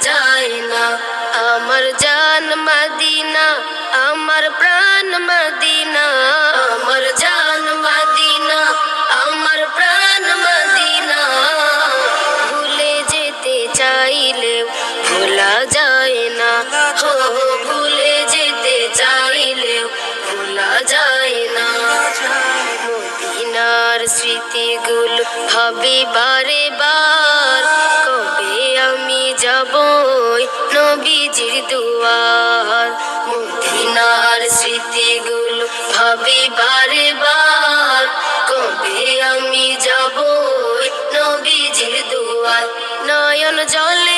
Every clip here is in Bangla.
যায় না আমার জান মদিনা আমার প্রাণ মদিনা আমার জান মদিনা আমার প্রাণ মদিনা ভুলে যেতে চাইলে ভোলা যায় না হো ভুলে যেতে চাইলে ভোলা যায় না মদিনার স্মৃতিগুলো হবে বারে দুয়ার মদিনার স্মৃতিগুলো ভাবি বারে বার কবে আমি যাব নবীজির দুয়ার নয়ন জলে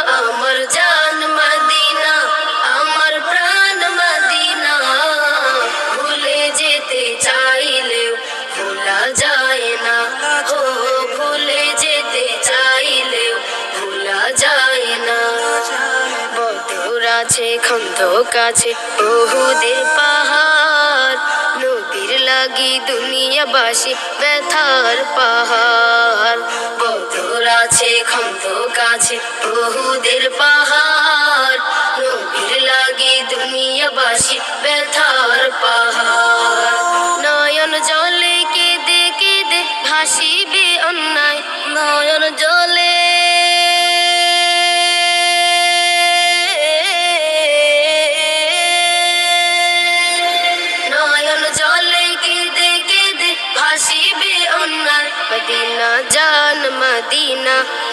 বদর আছে খন্দক আছে বহুদের পাহাড়। নদীর লাগি দুনিয়াবাসী ব্যথার পাহাড়। বদর আছে, খন্দ কাছে, বহুদের পাহাড়। নদীর লাগি দুনিয়াবাসী ব্যথার পাহাড়। নয়ন জলে কেঁদে কেঁদে ভাসিবে অন্যায়, নয়ন জলে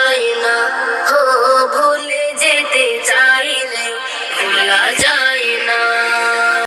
যায় না